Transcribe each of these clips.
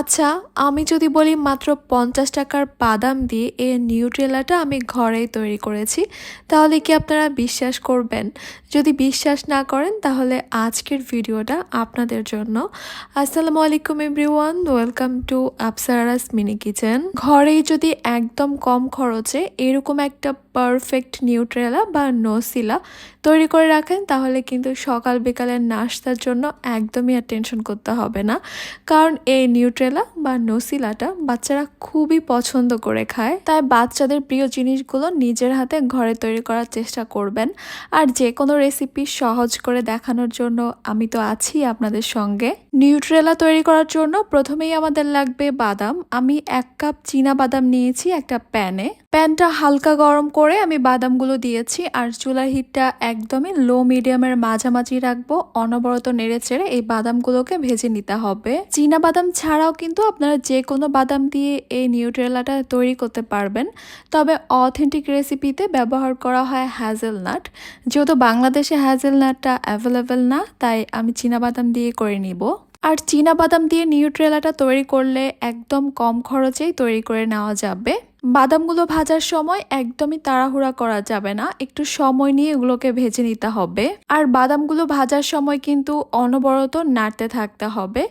আচ্ছা আমি যদি বলি মাত্র পঞ্চাশ টাকার বাদাম দিয়ে এই নিউট্রেলাটা আমি ঘরেই তৈরি করেছি, তাহলে কি আপনারা বিশ্বাস করবেন? যদি বিশ্বাস না করেন, তাহলে আজকের ভিডিওটা আপনাদের জন্য। আসসালামু আলাইকুম everyone, welcome to Apsaras mini kitchen. ঘরেই যদি একদম কম খরচে এরকম একটা পারফেক্ট নিউট্রেলা বা নসিলা তৈরি করে রাখেন, তাহলে কিন্তু সকাল বিকালের নাস্তার জন্য একদমই আর টেনশন করতে হবে না। কারণ এই নিউট্রেলা বা নসিলাটা বাচ্চারা খুবই পছন্দ করে খায়। তাই বাচ্চাদের প্রিয় জিনিসগুলো নিজের হাতে ঘরে তৈরি করার চেষ্টা করবেন। আর যে কোনো রেসিপি সহজ করে দেখানোর জন্য আমি তো আছি আপনাদের সঙ্গে। নিউট্রেলা তৈরি করার জন্য প্রথমেই আমাদের লাগবে বাদাম। আমি এক কাপ চীনা বাদাম নিয়েছি একটা প্যানে। প্যানটা হালকা গরম করে আমি বাদামগুলো দিয়েছি আর চুলার হিটটা একদমই লো মিডিয়ামের মাঝামাঝি রাখব। অনবরত নেড়ে চেড়ে এই বাদামগুলোকে ভেজে নিতে হবে। চীনা বাদাম ছাড়াও কিন্তু আপনারা যে কোনো বাদাম দিয়ে এই নিউট্রেলাটা তৈরি করতে পারবেন। তবে অথেন্টিক রেসিপিতে ব্যবহার করা হয় হ্যাজেলনাট যেহেতু বাংলাদেশে হ্যাজেলনাটটা অ্যাভেলেবেল না, তাই আমি বাদাম দিয়ে করে নিব। আর বাদাম দিয়ে নিউট্রেলাটা তৈরি করলে একদম কম খরচেই তৈরি করে নেওয়া যাবে। বাদামগুলো ভাজার সময় একদমই তাড়াহুড়া করা যাবে না। একটু সময় নিয়ে এগুলোকে ভেজে নিতে হবে। আর বাদামগুলো ভাজার সময় কিন্তু অনবরত নাড়তে থাকতে হবে।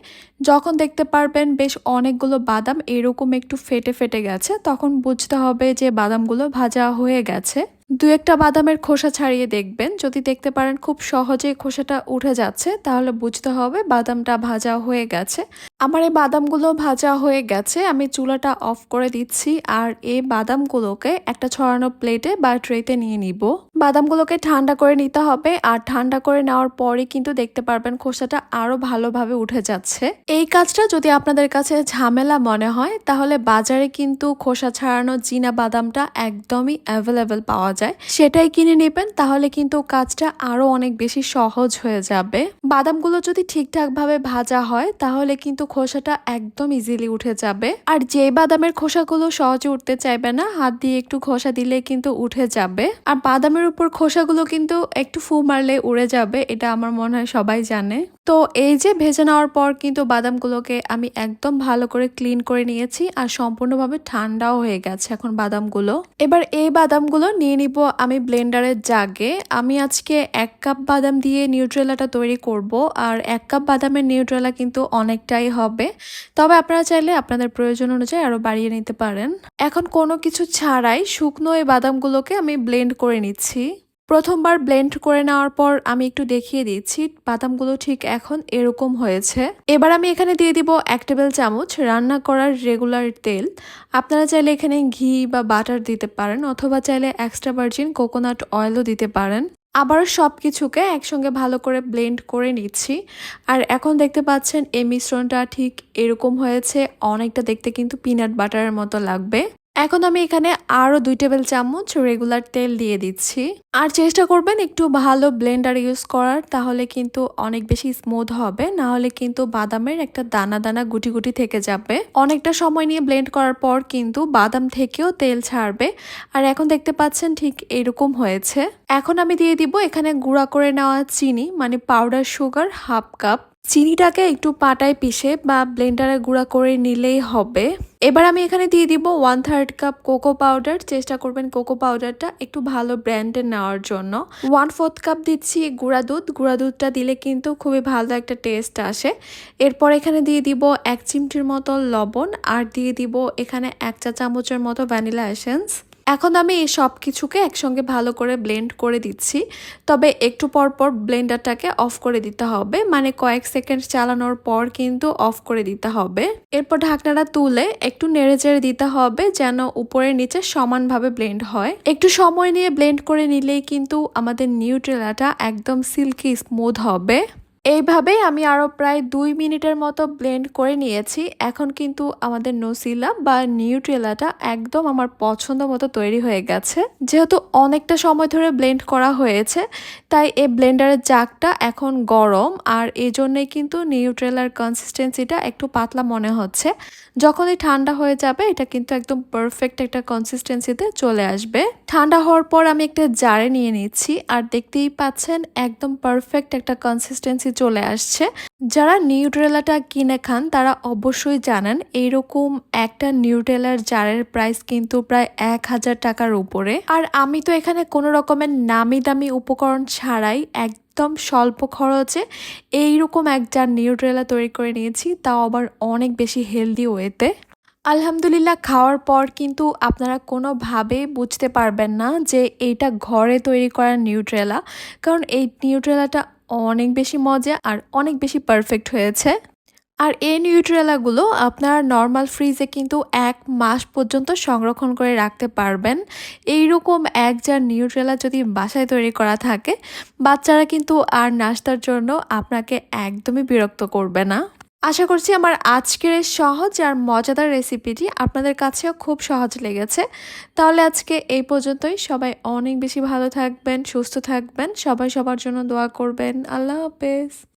যখন দেখতে পারবেন বেশ অনেকগুলো বাদাম এরকম একটু ফেটে ফেটে গেছে, তখন বুঝতে হবে যে বাদামগুলো ভাজা হয়ে গেছে। দু একটা বাদামের খোসা ছাড়িয়ে দেখবেন। যদি দেখতে পারেন খুব সহজেই খোসাটা উঠে যাচ্ছে, তাহলে বুঝতে হবে বাদামটা ভাজা হয়ে গেছে। আমার এই বাদামগুলো ভাজা হয়ে গেছে, আমি চুলাটা অফ করে দিচ্ছি, আর এই বাদামগুলোকে একটা ছড়ানো প্লেটে বা ট্রেতে নিয়ে নিব। বাদামগুলোকে ঠান্ডা করে নিতে হবে আর ঠান্ডা করে নেওয়ার পরে কিন্তু দেখতে পারবেন খোসাটা আরও ভালোভাবে উঠে যাচ্ছে। এই কাজটা যদি আপনাদের কাছে ঝামেলা মনে হয়, তাহলে বাজারে কিন্তু খোসা ছাড়ানো চীনা বাদামটা একদমই অ্যাভেলেবেল পাওয়া যায়। সেটাই কিনে নেবেন, তাহলে কিন্তু কাজটা আরও অনেক বেশি সহজ হয়ে যাবে। বাদামগুলো যদি ঠিকঠাকভাবে ভাজা হয়, তাহলে কিন্তু খোসাটা একদম ইজিলি উঠে যাবে। আর যে বাদামের খোসাগুলো সহজে উঠতে চাইবে না, হাত দিয়ে একটু খোসা দিলে কিন্তু উঠে যাবে। আর বাদামের উপর খোসাগুলো কিন্তু একটু ফু মারলে উড়ে যাবে, এটা আমার মনে হয় সবাই জানে। তো এই যে ভেজে নেওয়ার পর কিন্তু বাদামগুলোকে আমি একদম ভালো করে ক্লিন করে নিয়েছি আর সম্পূর্ণভাবে ঠান্ডাও হয়ে গেছে এখন বাদামগুলো। এবার এই বাদামগুলো নিয়ে নিব আমি ব্লেন্ডারের জাগে। আমি আজকে এক কাপ বাদাম দিয়ে নিউট্রেলাটা তৈরি করব আর এক কাপ বাদামের নিউট্রেলা কিন্তু অনেকটাই হবে। তবে আপনারা চাইলে আপনাদের প্রয়োজন অনুযায়ী আরও বাড়িয়ে নিতে পারেন। এখন কোনো কিছু ছাড়াই শুকনো এই বাদামগুলোকে আমি ব্লেন্ড করে নিচ্ছি। প্রথমবার ব্লেন্ড করে নেওয়ার পর আমি একটু দেখিয়ে দিচ্ছি, বাদামগুলো ঠিক এখন এরকম হয়েছে। এবার আমি এখানে দিয়ে দিব এক টেবিল চামচ রান্না করার রেগুলার তেল। আপনারা চাইলে এখানে ঘি বা বাটার দিতে পারেন অথবা চাইলে এক্সট্রা ভার্জিন কোকোনাট অয়েলও দিতে পারেন। আবার সব কিছুকে একসঙ্গে ভালো করে ব্লেন্ড করে নিচ্ছি। আর এখন দেখতে পাচ্ছেন এই মিশ্রণটা ঠিক এরকম হয়েছে, অনেকটা দেখতে কিন্তু পিনাট বাটারের মতো লাগবে। এখন আমি এখানে আরও দুই টেবিল চামচ রেগুলার তেল দিয়ে দিচ্ছি। আর চেষ্টা করবেন একটু ভালো ব্লেন্ডার ইউজ করার, তাহলে কিন্তু অনেক বেশি স্মুথ হবে, না হলে কিন্তু বাদামের একটা দানা দানা গুটি গুটি থেকে যাবে। অনেকটা সময় নিয়ে ব্লেন্ড করার পর কিন্তু বাদাম থেকেও তেল ছাড়বে। আর এখন দেখতে পাচ্ছেন ঠিক এরকম হয়েছে। এখন আমি দিয়ে দিব এখানে গুঁড়া করে নেওয়া চিনি মানে পাউডার সুগার হাফ কাপ চিনিটাকে একটু পাটায় পিষে বা ব্লেন্ডারে গুঁড়া করে নিলেই হবে। এবার আমি এখানে দিয়ে দিব one third cup cocoa powder চেষ্টা করবেন কোকো পাউডারটা একটু ভালো ব্র্যান্ডের নেওয়ার জন্য। ওয়ান ফোর্থ কাপ দিচ্ছি গুঁড়া দুধ। গুঁড়া দুধটা দিলে কিন্তু খুবই ভালো একটা টেস্ট আসে। এরপর এখানে দিয়ে দিব এক চিমটির মতো লবণ। আর দিয়ে দিব এখানে এক চা চামচের মতো ভ্যানিলা এসেন্স এখন আমি এই সব কিছুকে একসঙ্গে ভালো করে ব্লেন্ড করে দিচ্ছি। তবে একটু পর পর ব্লেন্ডারটাকে অফ করে দিতে হবে। মানে কয়েক সেকেন্ড চালানোর পর কিন্তু অফ করে দিতে হবে। এরপর ঢাকনাটা তুলে একটু নেড়ে চেড়ে দিতে হবে যেন উপরে নিচে সমানভাবে ব্লেন্ড হয়। একটু সময় নিয়ে ব্লেন্ড করে নিলেই কিন্তু আমাদের নিউট্রেলাটা একদম সিল্কি স্মুথ হবে। এইভাবেই আমি আরও প্রায় দুই মিনিটের মতো ব্লেন্ড করে নিয়েছি। এখন কিন্তু আমাদের নসিলা বা নিউট্রেলাটা একদম আমার পছন্দ মতো তৈরি হয়ে গেছে। যেহেতু অনেকটা সময় ধরে ব্লেন্ড করা হয়েছে, তাই এই ব্লেন্ডারের জাগটা এখন গরম আর এই জন্যই কিন্তু নিউট্রেলার কনসিস্টেন্সিটা একটু পাতলা মনে হচ্ছে। যখনই ঠান্ডা হয়ে যাবে, এটা কিন্তু একদম পারফেক্ট একটা কনসিস্টেন্সিতে চলে আসবে। ঠান্ডা হওয়ার পর আমি একটা জারে নিয়ে নিচ্ছি আর দেখতেই পাচ্ছেন, একদম পারফেক্ট একটা কনসিস্টেন্সি চলে আসছে। যারা নিউট্রেলাটা কিনে খান, তারা অবশ্যই জানেন এইরকম একটা নিউট্রেলার জারের প্রাইস কিন্তু প্রায় এক হাজার টাকার উপরে। আর আমি তো এখানে কোনো রকমের নামি দামি উপকরণ ছাড়াই এক একদম স্বল্প খরচে এইরকম এক জার নিউট্রেলা তৈরি করে নিয়েছি, তাও আবার অনেক বেশি হেলদি ওয়েতে আলহামদুলিল্লাহ, খাওয়ার পর কিন্তু আপনারা কোনোভাবেই বুঝতে পারবেন না যে এইটা ঘরে তৈরি করা নিউট্রেলা। কারণ এই নিউট্রেলাটা অনেক বেশি মজা আর অনেক বেশি পারফেক্ট হয়েছে। আর এই নিউট্রেলাগুলো আপনার নর্মাল ফ্রিজে কিন্তু এক মাস পর্যন্ত সংরক্ষণ করে রাখতে পারবেন। এইরকম এক যার নিউট্রেলা যদি বাসায় তৈরি করা থাকে, বাচ্চারা কিন্তু আর নাস্তার জন্য আপনাকে একদমই বিরক্ত করবে না। আশা করছি আমার আজকের সহজ আর মজাদার রেসিপিটি আপনাদের কাছেও খুব সহজ লেগেছে। তাহলে আজকে এই পর্যন্তই। সবাই অনেক বেশি ভালো থাকবেন, সুস্থ থাকবেন। সবাই সবার জন্য দোয়া করবেন। আল্লাহ হাফেজ।